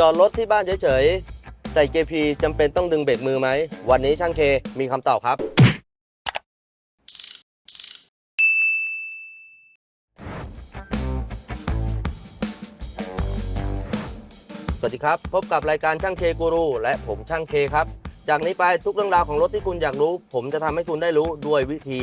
จอดรถที่บ้านเฉยๆ ใส่เกียร์พีจำเป็นต้องดึงเบรกมือไหม วันนี้ช่างเคมีคำตอบครับ สวัสดีครับ พบกับรายการช่างเคกูรูและผมช่างเคครับ จากนี้ไปทุกเรื่องราวของรถที่คุณอยากรู้ ผมจะทำให้คุณได้รู้ด้วยวิธี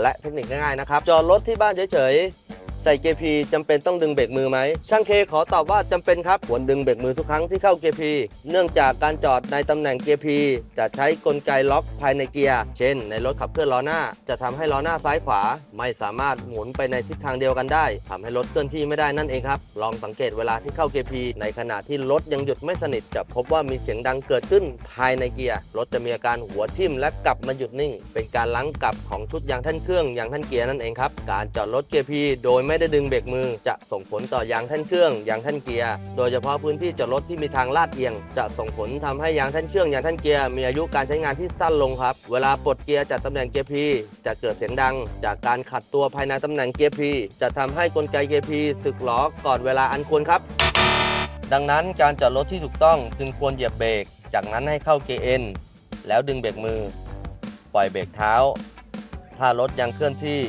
และเทคนิคง่ายๆนะครับ จอดรถที่บ้านเฉยๆ ใส่เกียร์พีจำเป็นต้องดึงเบรกมือไหม ช่างเคขอตอบว่าจำเป็นครับควรดึงเบรกมือทุกครั้งที่เข้าเกียร์พีเนื่องจากการจอดในตำแหน่งเกียร์พีจะใช้กลไกล็อกภายในเกียร์ เช่น ในรถขับเคลื่อนล้อหน้า จะทำให้ล้อหน้าซ้ายขวา ไม่สามารถหมุนไปในทิศทางเดียวกันได้ทำให้รถเคลื่อนที่ไม่ได้นั่นเองครับ ลองสังเกตเวลาที่เข้าเกียร์พีในขณะที่รถยังหยุดไม่สนิทจะพบว่ามีเสียงดังเกิดขึ้นภายในเกียร์รถจะมีอาการหัวทิ่มและกลับมาหยุดนิ่ง เป็นการล้างกลับของชุดยางท่านเครื่องยางท่านเกียร์นั่นเองครับการจอดรถเกียร์พีโดยไม่ได้ดึงเบรกมือ จะส่งผลต่อยางแท่นเครื่องยางแท่นเกียร์ โดยเฉพาะพื้นที่จอดรถที่มีทางลาดเอียง จะส่งผลทำให้ยางแท่นเครื่องยางแท่นเกียร์มีอายุการใช้งานที่สั้นลงครับ เวลาปลดเกียร์จากตำแหน่งเกียร์พีจะเกิดเสียงดัง จากการขัดตัวภายในตำแหน่งเกียร์พีจะทำให้กลไกเกียร์พีสึกหรอก่อนเวลาอันควรครับดังนั้นการจอดรถที่ถูกต้องจึงควรเหยียบเบรก จากนั้นให้เข้าเกียร์เอ็นแล้วดึงเบรกมือ ปล่อยเบรกเท้า ถ้ารถยังเคลื่อนที่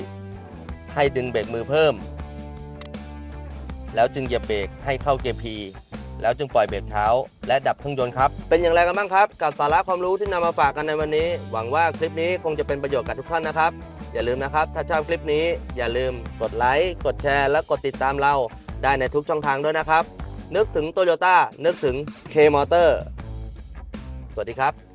ให้ดึงเบรกมือเพิ่ม แล้วจึงเหยียบเบรกให้เข้าเกียร์พีแล้วจึงปล่อยเบรกเท้า และดับเครื่องยนต์ครับ เป็นอย่างไรกันบ้างครับ กับสาระความรู้ที่นำมาฝากกันในวันนี้ หวังว่าคลิปนี้คงจะเป็นประโยชน์กับทุกท่านนะครับ อย่าลืมนะครับ ถ้าชอบคลิปนี้อย่าลืมกดไลค์กดแชร์ และกดติดตามเราได้ในทุกช่องทางด้วยนะครับ นึกถึงโตโยต้านึกถึง K Motor สวัสดีครับ